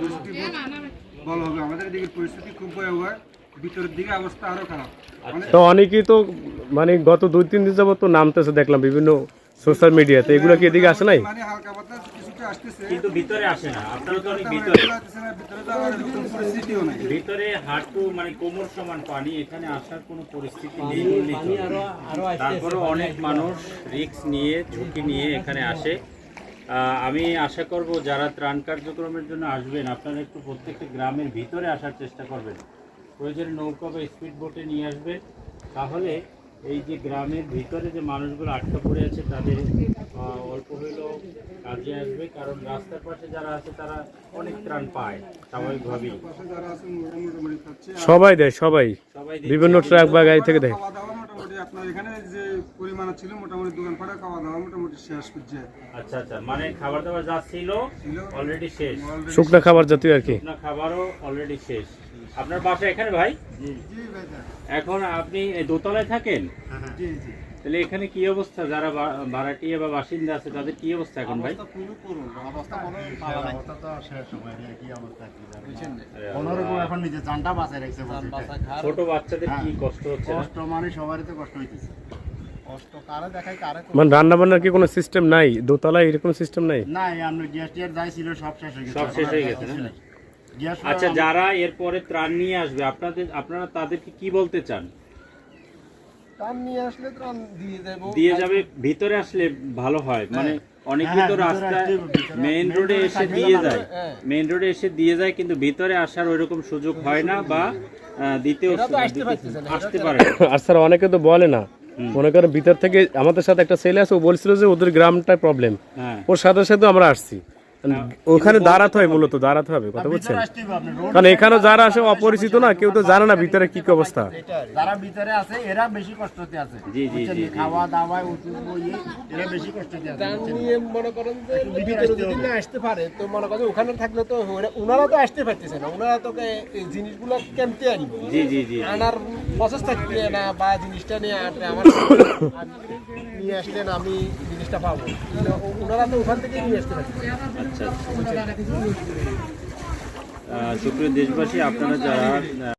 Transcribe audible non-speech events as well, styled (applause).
পরিস্থিতি খুব ভালো হবে আমাদের এদিকে পরিস্থিতি খুব ভয়াবহ ভিতরের দিকে অবস্থা আরও খারাপ। তো অনেকেই তো মানে গত দুই তিন দিন যাবত তো নামতেছে দেখলাম বিভিন্ন সোশ্যাল মিডিয়াতে এগুলো কি এদিকে আসে নাই? মানে হালকা পাতলা কিছুটা আসতেছে। কিন্তু ভিতরে আসে না আপনারা তো অনেক ভিতরে ভিতরে। আসতেছে না, ভিতরে পরিস্থিতিও নাই। ভিতরে হাঁটু মানে কোমর সমান পানি এখানে আসার কোনো পরিস্থিতি নেই বললেই তারপরে অনেক মানুষ রিস্ক নিয়ে ঝুঁকি নিয়ে এখানে আসে। আমি আশা করব যারা ত্রাণ কার্যক্রমের জন্য আসবেন আপনারা একটু প্রত্যেকটি গ্রামের ভিতরে আসার চেষ্টা করবেন। প্রয়োজনে নৌকা বা স্পিড বোটে নিয়ে আসবেন। তাহলে এই যে গ্রামের ভিতরে যে মানুষগুলো আটকা পড়ে আছে তাদের অল্প হইলেও কাজে আসবে। কারণ রাস্তার পাশে যারা আছে তারা অনেক ত্রাণ পায় স্বাভাবিকভাবেই। সবাই দেয় সবাই। সবাই বিভিন্ন ট্রাক বা গাড়ি থেকে দেয়। আপনার এখানে যে পরিমাণ ছিল মোটামুটি দোকান ফাটা খাওয়া দাওয়া মোটামুটি শেষ করছে আচ্ছা আচ্ছা মানে খাবার দাবার যা ছিল অলরেডি শেষ। শুকনা খাবার জাতীয় আর কি। শুকনা খাবারও অলরেডি শেষ। আপনার বাসা এখানে ভাই? এখন আপনি দোতলায় থাকেন? জি জি। তাহলে এখানে কি অবস্থা? যারা ভাড়াটিয়া বা বাসিন্দা আছে তাদের কি অবস্থা এখন ভাই। ছোট বাচ্চাদের কি কষ্ট হচ্ছে কষ্ট মানে সবারই তো কষ্ট হইতেছে। কষ্ট কারে দেখায় কারে তো- মানে রান্না বান্নার কি কোনো সিস্টেম নাই? দোতলায় এরকম সিস্টেম নাই? না এই আমরা গ্যাস টিয়ার যাই ছিল সব শেষ হয়ে গেছে। সব শেষ হয়ে গেছে, না? গ্যাস আচ্ছা যারা এরপরে ত্রাণ নিয়ে আসবে আপনাদের আপনারা তাদেরকে কি বলতে চান? ত্রাণ নিয়ে আসলে ত্রাণ দিয়ে দেবো। দিয়ে যাবে ভিতরে আসলে ভালো হয়। মানে অনেকে হ্যাঁ, তো রাস্তায় মেইন রোডে এসে দিয়ে যায়। হ্যাঁ। মেইন রোডে এসে দিয়ে যায় কিন্তু ভিতরে আসার ওইরকম সুযোগ হয় না বা দিতেও আসতে পারে (coughs) আর স্যার অনেকে তো বলে না। মনে করেন ভিতর থেকে আমাদের সাথে একটা ছেলে আছে ও বলছিল যে ওদের গ্রামটায় প্রবলেম হ্যাঁ। ওর সাথে সাথে আমরা আসছি। ওখানে দাঁড়াতে হয় মূলত দাঁড়াতে হবে কথা বুঝছেন? রোড কারণ এখানেও যারা আসে অপরিচিত না কেউ তো জানে না ভিতরে কি কি অবস্থা। যারা ভিতরে আছে এরা বেশি কষ্টতে আছে। জি, জি, জি, জি। খাওয়া দাওয়া বইয়ে এরা বেশি কষ্টতে আছে মনে করেন যে ভিতরে যদি না আসতে পারে তো মনে করেন ওখানে থাকলে তো ওনারা তো আসতে পারতেছে না। ওনারা তো এই জিনিসগুলো কেমতে আনিব? জি জি জি। আনার প্রসেস থাকতে না বা জিনিসটা নিয়ে আসলে আমার (coughs) নিয়ে আসলেন আমি জিনিসটা পাবো ওনারা তো ওখান থেকে নিয়ে আসতে পারতেছে আচ্ছা আচ্ছা। সুপ্রিয় দেশবাসী আপনারা যারা